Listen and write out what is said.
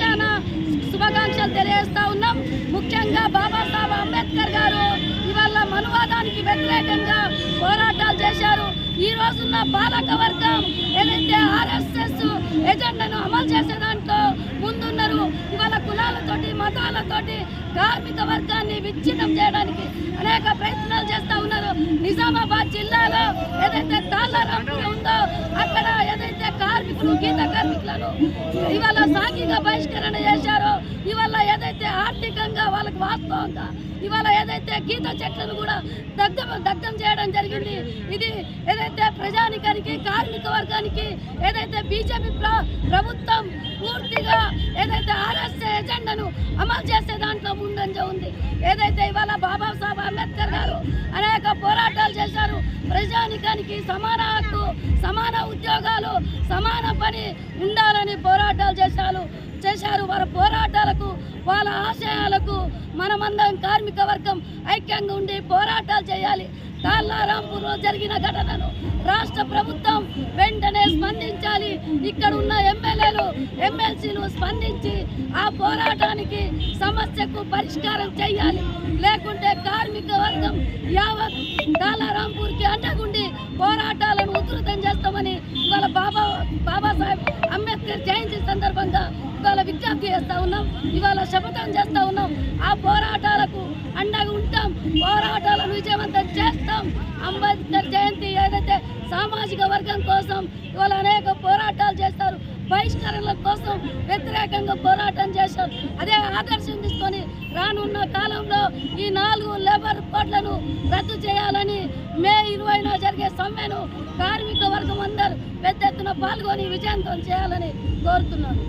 పక్షాన శుభాకాంక్షలు తెలియజేస్తా ఉన్నాం. ముఖ్యంగా బాబాసాహెబ్ అంబేద్కర్ గారు ఇవాళ మనువాదానికి వ్యతిరేకంగా పోరాటాలు చేశారు. ఈ రోజున్న పాలక వర్గం ఏదైతే ఆర్ఎస్ఎస్ ఎజెండాను అమలు చేసే దాంట్లో ముందున్నారు. ఇవాళ కులాలతోటి మతాలతోటి కార్మిక వర్గాన్ని విచ్ఛిన్నం చేయడానికి అనేక ప్రయత్నాలు చేస్తూ ఉన్నారు. నిజామాబాద్ జిల్లా గీత కార్మికులను ఇవాళ సాంఘిక బహిష్కరణ చేశారో. ఇవాళ ఏదైతే ఆర్థికంగా వాళ్ళకి వాస్తవంగా ఇవాళ ఏదైతే గీత చెట్లను కూడా దగ్ధం దగ్ధం చేయడం జరిగింది. ఇది ఏదైతే ప్రజానికానికి కార్మిక వర్గానికి ఏదైతే బీజేపీ ప్రభుత్వం పూర్తిగా ఏదైతే ఆర్ఎస్ ఎజెండాను అమలు చేసే దాంట్లో ముందంజ ఉంది. ఏదైతే ఇవాళ బాబాసాహెబ్ అంబేద్కర్ గారు అనేక పోరాటాలు చేశారు. ప్రజానికానికి సమాన హక్కు సమాన సమాన ఉండాలని పోరాటాలు చేశారు. చేశారు. వారి పోరాటాలకు వాళ్ళ ఆశయాలకు మనమందరం కార్మిక వర్గం ఐక్యంగా ఉండి పోరాటాలు చేయాలి. తాళ్ళారాంపూర్లో జరిగిన ఘటనను రాష్ట్ర ప్రభుత్వం వెంటనే స్పందించాలి. ఇక్కడ ఉన్న ఎమ్మెల్యేలు ఎమ్మెల్సీలు స్పందించి ఆ పోరాటానికి సమస్యకు పరిష్కారం చేయాలి. లేకుంటే కార్మిక వర్గం యావత్ తాళారాంపూర్కి అండగుండి పోరాటం ఉధృతం చేస్తామని ఇవాళ బాబా బాబాసాహెబ్ అంబేద్కర్ జయంతి సందర్భంగా ఇవాళ విజ్ఞప్తి చేస్తా ఉన్నాం. ఇవాళ శపథం చేస్తా ఉన్నాం. ఆ పోరాటాలకు అండగా ఉంటాం. పోరాటాలను విజయవంతం చేస్తాం. అంబేద్కర్ జయంతి ఏదైతే సామాజిక వర్గం కోసం ఇవాళ అనేక పోరాటాలు చేస్తారు బహిష్కరణల కోసం వ్యతిరేకంగా పోరాటం చేశారు అదే ఆదర్శం తీసుకొని రానున్న కాలంలో ఈ నాలుగు లేబర్ కోడ్లను రద్దు చేయాలని మే ఇరవైన జరిగే సమ్మెను కార్మిక వర్గం అందరూ పాల్గొని విజయంతం చేయాలని కోరుతున్నాను.